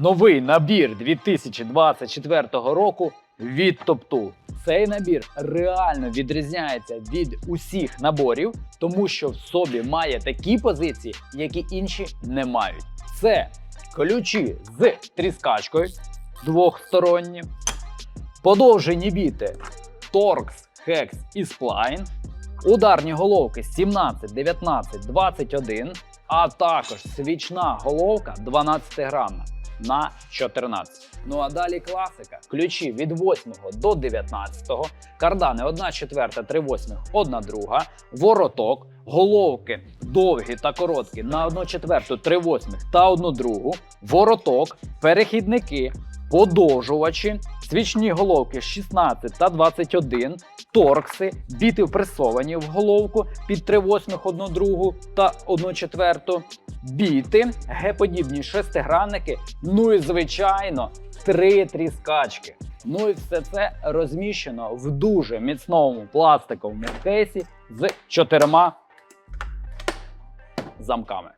Новий набір 2024 року від TopTool. Цей набір реально відрізняється від усіх наборів, тому що в собі має такі позиції, які інші не мають. Це ключі з тріскачкою двохсторонні, подовжені біти Torx, Hex і Spline, ударні головки 17, 19, 21, а також свічна головка 12 грамна на 14. Ну а далі класика. Ключі від 8 до 19, кардани 1 четверта, 3 восьмих, 1 друга, вороток, головки довгі та короткі на 1 четверту, 3 восьмих та 1 другу, вороток, перехідники, подовжувачі, свічні головки 16 та 21, торкси, біти впресовані в головку під 3 восьмих, 1 другу та 1 четверту, біти, Г-подібні шестигранники, ну і звичайно, три тріскачки. Ну і все це розміщено в дуже міцному пластиковому кейсі з чотирма замками.